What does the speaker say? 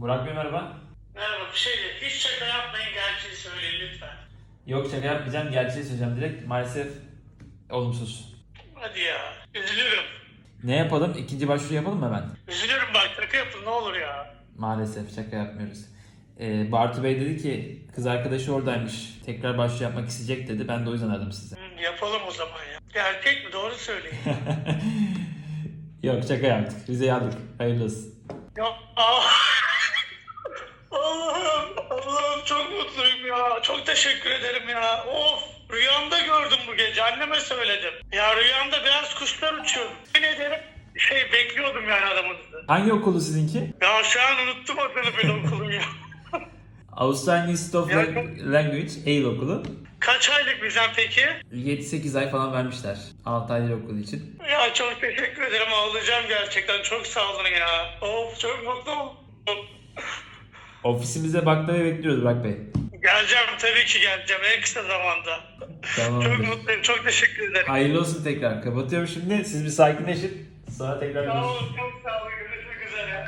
Burak Bey merhaba. Merhaba değil. Hiç şaka yapmayın gerçeği söyleyin lütfen. Yok şaka yapmayacağım. Gerçeği söyleyeceğim direkt. Maalesef olumsuz. Hadi ya. Üzülürüm. Ne yapalım? İkinci başvuru yapalım mı hemen? Üzülürüm bak şaka yapın ne olur ya. Maalesef şaka yapmıyoruz. Ee, Bartu Bey dedi ki kız arkadaşı oradaymış. Tekrar başvuru yapmak isteyecek dedi. Ben de o yüzden aradım sizi. Hı, yapalım o zaman ya. Gerçek mi? Doğru söyleyin. Yok şaka yaptık. Vizeyi aldık. Hayırlı olsun. Yok. Aa. Allah'ım, Allah'ım çok mutluyum ya. Çok teşekkür ederim ya. Of, rüyamda gördüm bu gece. Anneme söyledim. Ya rüyamda beyaz kuşlar uçuyor. Ne ederim? Şey bekliyordum yani adamınızı. Hangi okulu sizinki? Ya şu an unuttum adını bir okulum ya. Australian Institute of Ya- Language, Yale okulu. Kaç aylık bizden peki? 7-8 ay falan vermişler. 6 aylık okul için. Ya çok teşekkür ederim. Ağlayacağım gerçekten. Çok sağ olun ya. Of çok mutlu oldum. Ofisimize bakmayı bekliyoruz Burak Bey. Geleceğim tabii ki geleceğim en kısa zamanda. Çok Tamamdır. mutluyum. Çok teşekkür ederim. Hayırlı olsun tekrar. Kapatıyorum şimdi. Siz bir sakinleşin. Sonra tekrar Sağ görüşürüz. olun. Çok sağ olun. Görüşmek üzere.